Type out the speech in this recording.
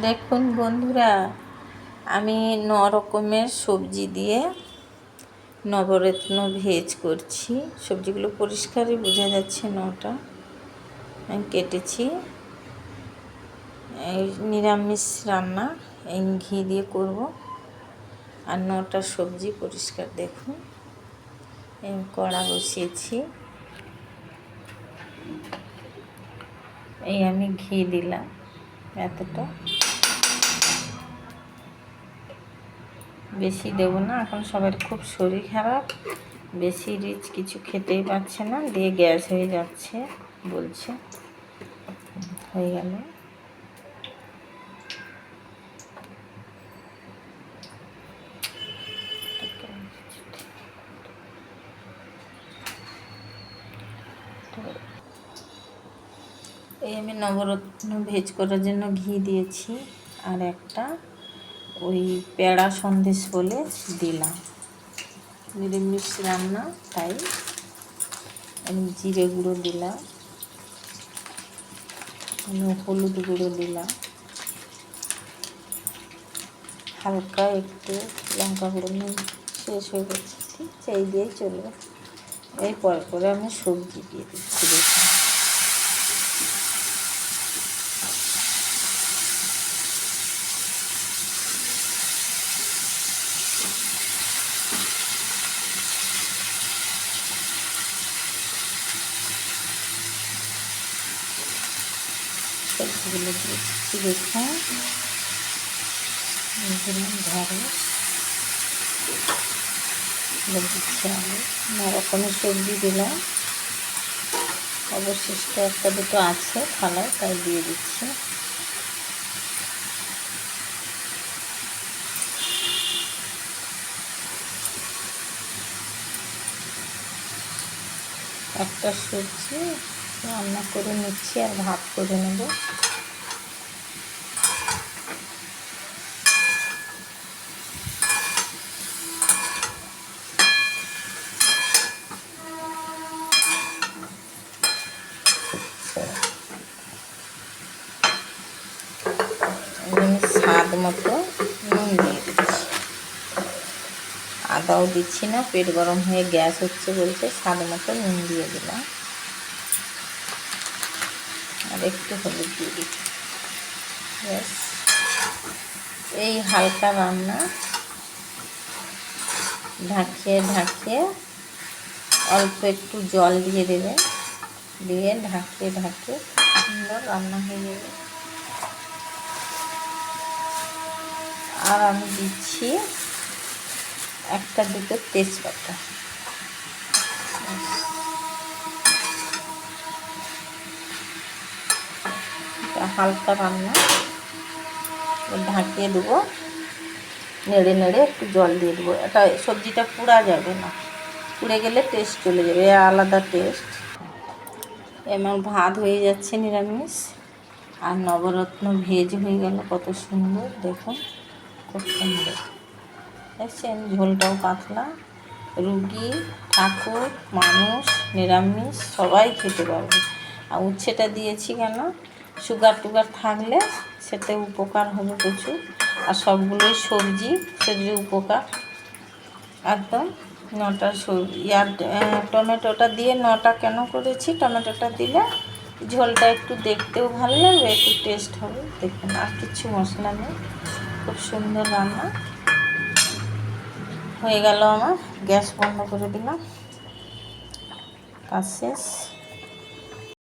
দেখুন বন্ধুরা, আমি ন রকমের সবজি দিয়ে নবরত্ন ভেজ করছি। সবজিগুলো পরিষ্কারই বোঝা যাচ্ছে নটা। আমি কেটেছি। এই নিরামিষ রান্না, এই ঘি দিয়ে করব। আর নটা সবজি পরিষ্কার দেখুন। এই কড়া বসিয়েছি। এই আমি ঘি দিলাম এতটা। বেশি দেবো না। এখন সবার খুব শরীর খারাপ। বেশি রিচ কিছু খেতেই পাচ্ছে না। দিয়ে গ্যাস হয়ে যাচ্ছে, বলছে। হয়ে গেল। এই আমি নবরত্ন ভেজ করার জন্য ঘি দিয়েছি, আর একটা। ওই পেড়া সন্দেশ বলে দিলাম। নিরামিষ রান্না, তাই আমি জিরে গুঁড়ো দিলাম। আমি হলুদ গুঁড়ো দিলাম। হালকা একটু লঙ্কা গুঁড়ো নিয়ে শেষ হয়ে গেছে, ঠিক সেই দিয়েই চলবে। এই পর পরে আমি সবজি দিয়ে দিচ্ছি। সবজিগুলো দেখুন দিলাম ধারে দিচ্ছি আলু না রকমের সবজি দিলাম অবশিষ্ট একটা দুটো আছে থালায় তাই দিয়ে দিচ্ছি একটা সবজি রান্না করে নিচ্ছি আর ভাত করে নেব। স্বাদ মতো নুন আদাও দিচ্ছি না, পেট গরম হয়ে গ্যাস হচ্ছে বলছে, স্বাদ মতো নুন দিয়ে দিলাম। একটু হলুদ দিয়ে দিচ্ছি। ব্যাস এই হালকা রান্না। ঢাকিয়ে ঢাকিয়ে অল্প একটু জল দিয়ে দেবে। দিয়ে ঢাকিয়ে ঢাকিয়ে সুন্দর রান্না হয়ে যাবে। আর আমি দিচ্ছি একটা দুটো তেজপাতা। হালকা রান্না। ঢাকিয়ে দেবো। নেড়ে নেড়ে একটু জল দিয়ে দেবো। এটা সবজিটা পুড়া যাবে না। পুড়ে গেলে টেস্ট চলে যাবে আলাদা টেস্ট এমন ভাত হয়ে যাচ্ছে নিরামিষ। আর নবরত্ন ভেজ হয়ে গেল, কত সুন্দর, দেখুন, খুব সুন্দর। দেখছেন, ঝোলটাও পাতলা। রুগী, ঠাকুর, মানুষ, নিরামিষ, সবাই খেতে পারবে। আর উচ্ছেটা দিয়েছি কেন? সুগার টুগার থাকলে সেটা উপকার হবে প্রচুর। আর সবগুলোই সবজি শরীরে উপকার। একদম নটা সবজি। আর টমেটোটা দিয়ে নটা কেন করেছি? টমেটোটা দিলে ঝোলটা একটু দেখতেও ভালো লাগবে, একটু টেস্ট হবে। দেখুন, আর কিছু মশলা নেই। খুব সুন্দর রান্না। হয়ে গেল আমার। গ্যাস বন্ধ করে দিলাম। কাজ শেষ।